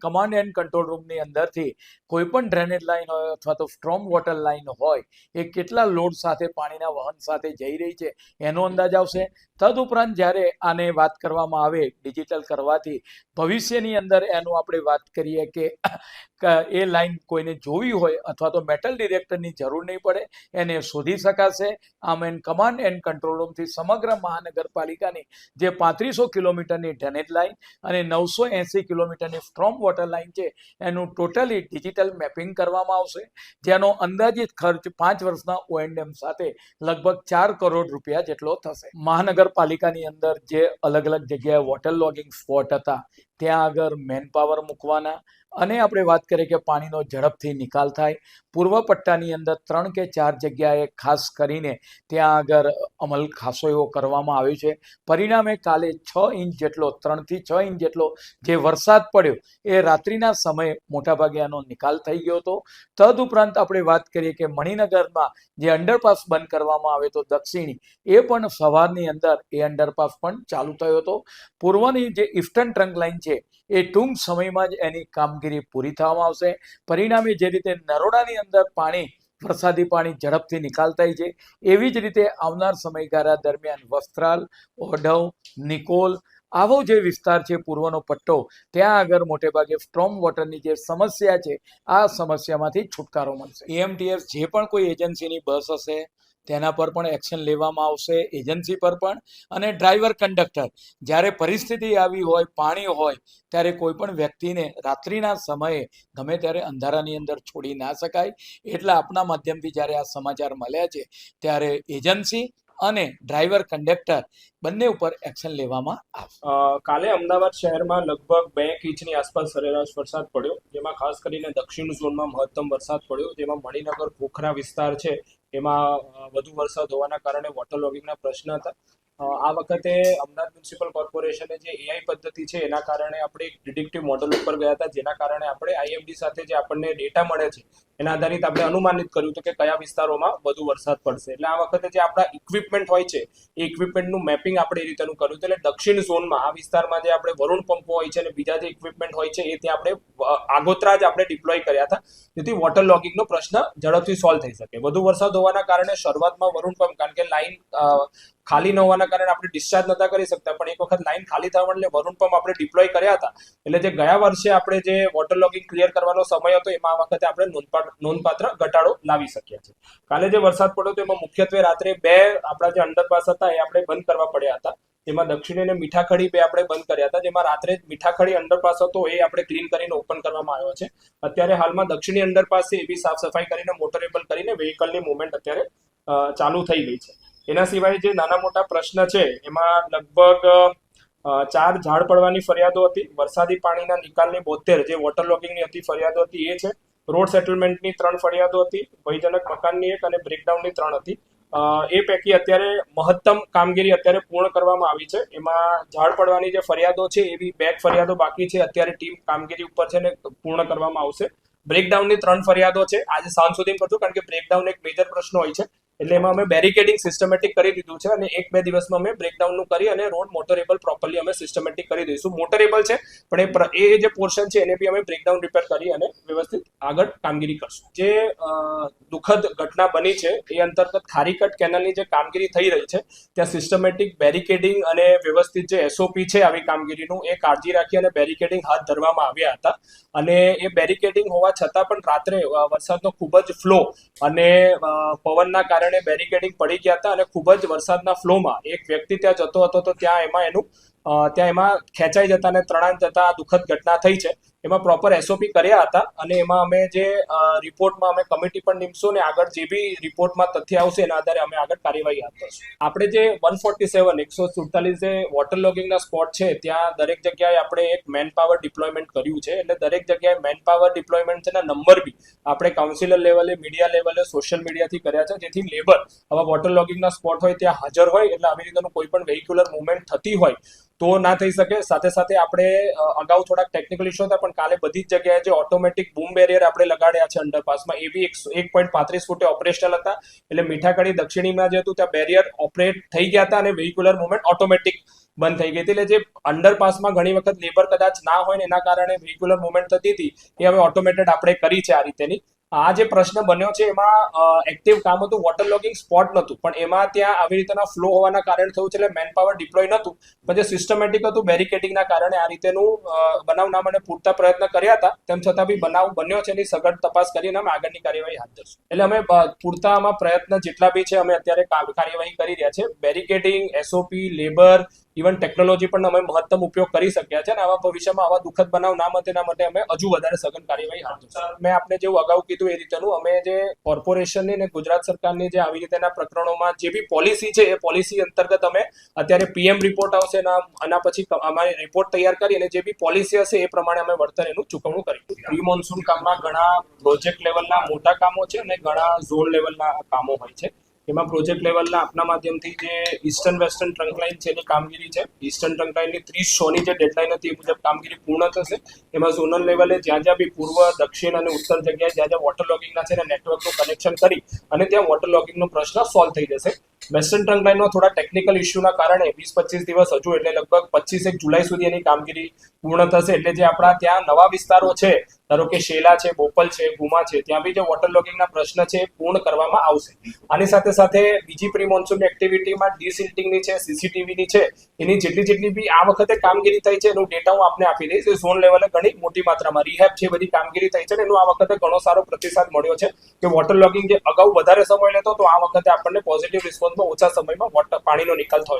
Command and control રૂમની અંદરથી કોઈ પણ ડ્રેનેજ લાઇન હોય અથવા તો સ્ટ્રોમ વોટર લાઇન હોય, એ કેટલા લોડ સાથે પાણીના વહન સાથે જઈ રહી છે, એનો અંદાજ આવશે. તદુપરાંત જ્યારે આને વાત કરવામાં આવે ડિજિટલ કરવાથી, ભવિષ્યની અંદર એનું આપણે વાત કરીએ ક- એ લાઈન કોઈને જોવી હોય અથવા તો મેટલ ડિરેક્ટરની જરૂર નહીં પડે, એને શોધી શકાશે. આમ એન કમાન્ડ એન્ડ કંટ્રોલ રૂમથી સમગ્ર મહાનગરપાલિકાની જે પાંત્રીસો કિલોમીટરની ડ્રેનેજ લાઇન અને નવસો એંસી કિલોમીટરની સ્ટ્રોમ વોટર લાઇન છે, એનું ટોટલી ડિજિટલ મેપિંગ કરવામાં આવશે. જેનો અંદાજિત ખર્ચ પાંચ વર્ષના ઓએનડેમ સાથે લગભગ ચાર કરોડ રૂપિયા જેટલો થશે. મહાનગરપાલિકાની અંદર જે અલગ અલગ જગ્યાએ વોટર લોગિંગ સ્પોટ હતા, ત્યાં આગળ મેન પાવર મૂકવાના અને આપણે વાત કરીએ કે પાણીનો ઝડપથી નિકાલ થાય. પૂર્વ પટ્ટાની અંદર ત્રણ કે ચાર જગ્યાએ ખાસ કરીને ત્યાં આગળ અમલ ખાસો એવો કરવામાં આવ્યો છે. પરિણામે કાલે છ ઇંચ જેટલો, ત્રણથી છ ઇંચ જેટલો જે વરસાદ પડ્યો એ રાત્રિના સમયે મોટાભાગે આનો નિકાલ થઈ ગયો હતો. તદઉપરાંત આપણે વાત કરીએ કે મણિનગરમાં જે અંડરપાસ બંધ કરવામાં આવે તો દક્ષિણી એ પણ સવારની અંદર એ અંડરપાસ પણ ચાલુ થયો હતો. પૂર્વની જે ઇસ્ટર્ન ટ્રંક લાઇન છે એ ટૂંક સમયમાં જ એની કામગીરી પૂરી થવામાં આવશે. પરિણામે જે રીતે નરોડાની અંદર પાણી, વરસાદી પાણી ઝડપથી નિકાલ છે, એવી જ રીતે આવનાર સમયગાળા દરમિયાન વસ્ત્રાલ, ઓઢવ, નિકોલ આવો જે વિસ્તાર છે, પૂર્વનો પટ્ટો, ત્યાં આગળ મોટે ભાગે સ્ટ્રોમ વોટરની જે સમસ્યા છે, આ સમસ્યામાંથી છુટકારો મળશે. એએમટીએસ જે પણ કોઈ એજન્સીની બસ હશે તેના પર પણ એક્શન લેવામાં આવશે એજન્સી પર પણ. અને ડ્રાઈવર કંડક્ટર જ્યારે પરિસ્થિતિ આવી હોય, પાણી હોય, ત્યારે કોઈ પણ વ્યક્તિને રાત્રિના સમયે ગમે ત્યારે અંધારાની અંદર છોડી ના શકાય. એટલે આપના માધ્યમથી જ્યારે આ સમાચાર મળ્યા છે, ત્યારે એજન્સી અને ડ્રાઈવર કંડક્ટર બંને ઉપર એક્શન લેવામાં આવશે. કાલે અમદાવાદ શહેરમાં લગભગ બે ઇંચની આસપાસ સરેરાશ વરસાદ પડ્યો, જેમાં ખાસ કરીને દક્ષિણ ઝોનમાં મહત્તમ વરસાદ પડ્યો, જેમાં મણિનગર ખોખરા વિસ્તાર છે એમાં વધુ વરસાદ હોવાના કારણે વોટર લોગિંગના પ્રશ્ન હતા. આ વખતે અમદાવાદ મ્યુનિસિપલ કોર્પોરેશને જે એઆઈ પદ્ધતિ છે, એના કારણે આપણે એક પ્રિડિક્ટિવ મોડલ ઉપર ગયા હતા, જેના કારણે આપણે આઈએમડી સાથે જે આપણને ડેટા મળે છે, એના આધારિત આપણે અનુમાનિત કર્યું હતું કે કયા વિસ્તારોમાં વધુ વરસાદ પડશે. એટલે આ વખતે જે આપણા ઇક્વિપમેન્ટ હોય છે, એ ઇક્વિપમેન્ટનું મેપિંગ આપણે એ રીતેનું કર્યું હતું. એટલે દક્ષિણ ઝોનમાં, આ વિસ્તારમાં જે આપણે વરુણ પંપો હોય છે અને બીજા જે ઇક્વિપમેન્ટ હોય છે, એ ત્યાં આપણે આગોતરા જ આપણે ડિપ્લોય કર્યા હતા. જેથી વોટર લોગિંગનો પ્રશ્ન ઝડપથી સોલ્વ થઈ શકે. વધુ વરસાદ હોવાના કારણે શરૂઆતમાં વરુણ પંપ, કારણ કે લાઈન ખાલી ન હોવાના કારણે આપણે ડિસ્ચાર્જ નતા કરી શકતા, પણ એક વખત લાઈન ખાલી થવા એટલે વરુણ પંપ આપણે ડિપ્લોય કર્યા હતા. એટલે જે ગયા વર્ષે આપણે જે વોટર લોગિંગ ક્લિયર કરવાનો સમય હતો, એમાં આ વખતે આપણે નોંધપાત્ર ઘટાડો લાવી શક્યા છે કાલે જે વરસાદ પડ્યો હતો, એમાં મુખ્યત્વે રાત્રે બે આપણા જે અંડરપાસ હતા, એ આપણે બંધ કરવા પડ્યા હતા. જેમાં દક્ષિણ અને મીઠાખડી બે આપણે બંધ કર્યા હતા. જેમાં રાત્રે મીઠાખડી અંડરપાસ હતો, એ આપણે ક્લીન કરીને ઓપન કરવામાં આવ્યો છે. અત્યારે હાલમાં દક્ષિણી અંડરપાસ છે, એ બી સાફ સફાઈ કરીને મોટરેબલ કરીને વ્હીકલની મુવમેન્ટ અત્યારે ચાલુ થઈ ગઈ છે. એના સિવાય જે નાના મોટા પ્રશ્ન છે, એમાં લગભગ ચાર ઝાડ પડવાની ફરિયાદો હતી. વરસાદી પાણીના નિકાલની બોતેર જે વોટર લોગિંગની હતી, ફરિયાદો હતી એ છે. રોડ સેટલમેન્ટની ત્રણ ફરિયાદો હતી. ભયજનક મકાનની એક અને બ્રેકડાઉનની ત્રણ હતી. એ પૈકી અત્યારે મહત્તમ કામગીરી અત્યારે પૂર્ણ કરવામાં આવી છે. એમાં ઝાડ પડવાની જે ફરિયાદો છે, એવી બે ફરિયાદો બાકી છે. અત્યારે ટીમ કામગીરી ઉપર છે ને પૂર્ણ કરવામાં આવશે. બ્રેકડાઉનની ત્રણ ફરિયાદો છે. આજે સાંજ સુધી કરશું, કારણ કે બ્રેકડાઉન એક મેજર પ્રશ્ન હોય છે. એટલે એમાં અમે બેરિકેડિંગ સિસ્ટમેટિક કરી દીધું છે અને એક બે દિવસમાં અમે બ્રેકડાઉનનું કરી અને રોડ મોટરેબલ પ્રોપરલી અમે સિસ્ટમેટિક કરી દઈશું. મોટરેબલ છે, પણ એ એ જે પોર્શન છે એને બી અમે બ્રેકડાઉન રિપેર કરી અને વ્યવસ્થિત આગળ કામગીરી કરશું. જે દુઃખદ ઘટના બની છે, એ અંતર્ગત ખારીકટ કેનાલની જે કામગીરી થઈ રહી છે, ત્યાં સિસ્ટમેટિક બેરિકેડિંગ અને વ્યવસ્થિત જે એસઓપી છે આવી કામગીરીનું, એ કાળજી રાખી અને બેરિકેડિંગ હાથ ધરવામાં આવ્યા હતા. અને એ બેરિકેડિંગ હોવા છતાં પણ રાત્રે વરસાદનો ખૂબ જ ફ્લો અને પવનના કારણે બેરિકેડિંગ પડી ગયા હતા અને ખૂબ જ વરસાદના ફ્લોમાં એક વ્યક્તિ ત્યાં જતો હતો તો ત્યાં એમાં એનું ત્યાં એમાં ખેંચાઈ જતા અને તણાઈ જતા આ દુઃખદ ઘટના થઈ છે. એમાં પ્રોપર એસઓપી કર્યા હતા અને એમાં અમે જે રિપોર્ટમાં અમે કમિટી પણ નીમશું ને આગળ જે બી રિપોર્ટમાં તથ્ય આવશે એના આધારે અમે આગળ કાર્યવાહી હાથ ધરશું. આપણે જે વન ફોર્ટી સેવન એકસો સુડતાલીસ જે વોટર લોગિંગના સ્પોટ છે, ત્યાં દરેક જગ્યાએ આપણે એક મેન પાવર ડિપ્લોયમેન્ટ કર્યું છે. એટલે દરેક જગ્યાએ મેન પાવર ડિપ્લોયમેન્ટ છે ના નંબર બી આપણે કાઉન્સિલર લેવલે મીડિયા લેવલે સોશિયલ મીડિયાથી કર્યા છે. જેથી લેબર આવા વોટર લોગિંગના સ્પોટ હોય, ત્યાં હાજર હોય, એટલે આવી રીતનું કોઈ પણ વેહિક્યુલર મુવમેન્ટ થતી હોય તો ના થઈ શકે. સાથે સાથે આપણે અગાઉ થોડાક ટેકનિકલ ઇશ્યુ હતા, પણ કાલે બધી જ જગ્યાએ જે ઓટોમેટિક બૂમ બેરિયર આપણે લગાડ્યા છે અંડરપાસમાં એ બી એક એક પોઈન્ટ પાંત્રીસ ફૂટે ઓપરેશનલ હતા. એટલે મીઠાકડી દક્ષિણીમાં જે હતું, ત્યાં બેરિયર ઓપરેટ થઈ ગયા હતા અને વેહિક્યુલર મુવમેન્ટ ઓટોમેટિક બંધ થઈ ગઈ હતી. એટલે જે અંડરપાસમાં ઘણી વખત લેબર કદાચ ના હોય ને એના કારણે વેહિક્યુલર મુવમેન્ટ થતી હતી, એ હવે ઓટોમેટેડ આપણે કરી છે આ રીતેની. આ જે પ્રશ્ન બન્યો છે, એમાં એક્ટિવ કામ હતું વોટર લોગિંગ સ્પોટ નહોતું. પણ એમાં ત્યાં આવી રીતના ફ્લો હોવાના કારણે થયું છે, એટલે મેન પાવર ડિપ્લોય નહોતું. પણ જે સિસ્ટમેટિક હતું બેરિકેડિંગના કારણે આ રીતેનું બનાવ ના મને પૂરતા પ્રયત્ન કર્યા હતા. તેમ છતાં બી બનાવ બન્યો છે, એની સઘન તપાસ કરીને અમે આગળની કાર્યવાહી હાથ ધરશું. એટલે અમે પૂરતા આમાં પ્રયત્ન જેટલા બી છે, અમે અત્યારે કાર્યવાહી કરી રહ્યા છે. Barricading SOP labour even technology પણ અમે મહત્તમ ઉપયોગ કરી શક્યા છે અને આવા ભવિષ્યમાં આવા દુઃખદ બનાવ ના મતે ના માટે અમે હજુ વધારે સઘન કાર્યવાહી હાથ ધરશું. મેં આપને જેવું અગાઉ કીધું એ રીતેનું અમે જે કોર્પોરેશનની અને ગુજરાત સરકારની જે આવી રીતેના પ્રકરણોમાં જે બી પોલિસી છે એ પોલિસી અંતર્ગત અમે અત્યારે પીએમ રિપોર્ટ આવશે આના પછી અમારી રિપોર્ટ તૈયાર કરી અને જે બી પોલિસી હશે એ પ્રમાણે અમે વળતર એનું ચૂકવણું કરીશું પ્રી મોન્સૂન કામમાં ઘણા પ્રોજેક્ટ લેવલના મોટા કામો છે અને ઘણા ઝોન લેવલના કામો હોય છે. એમાં પ્રોજેક્ટ લેવલના આપના માધ્યમથી જે ઈસ્ટર્ન વેસ્ટર્ન ટ્રંકલાઇન છે એની કામગીરી છે. ઈસ્ટર્ન ટ્રંક લાઇનની ત્રીસ સોની જે ડેડલાઇન હતી એ મુજબ કામગીરી પૂર્ણ થશે. એમાં ઝોનલ લેવલે જ્યાં જ્યાં બી પૂર્વ, દક્ષિણ અને ઉત્તર જગ્યાએ જ્યાં જ્યાં વોટર લોગિંગના છે એને નેટવર્કનું કનેક્શન કરી અને ત્યાં વોટર લોગિંગનો પ્રશ્ન સોલ્વ થઈ જશે. વેસ્ટર્ન ટ્રંક લાઇનમાં થોડા ટેકનિકલ ઇસ્યુના કારણે વીસ પચીસ દિવસ હજુ એટલે લગભગ પચીસ એક જુલાઈ સુધી એની કામગીરી પૂર્ણ થશે. એટલે જે આપણા ત્યાં નવા વિસ્તારો છે, ધારો કે શેલા છે, બોપલ છે, ગુમા છે, ત્યાં બી જે વોટર લોગિંગના પ્રશ્ન છે પૂર્ણ કરવામાં આવશે. આની સાથે સાથે બીજી પ્રી મોન્સૂન એક્ટિવિટીમાં ડીસિલ્ટિંગની છે સીસીટીવીની છે, એની જેટલી જેટલી બી આ વખતે કામગીરી થઈ છે એનો ડેટા હું આપને આપી દઈશ. ઝોન લેવલે ઘણી મોટી માત્રામાં રિહેબ છે બધી કામગીરી થઈ છે ને એનો આ વખતે ઘણો સારો પ્રતિસાદ મળ્યો છે કે વોટર લોગિંગ જે અગાઉ વધારે સમય લેતો તો આ વખતે આપણને પોઝિટિવ રિસ્પોન્સમાં ઓછા સમયમાં વોટર પાણીનો નિકાલ થયો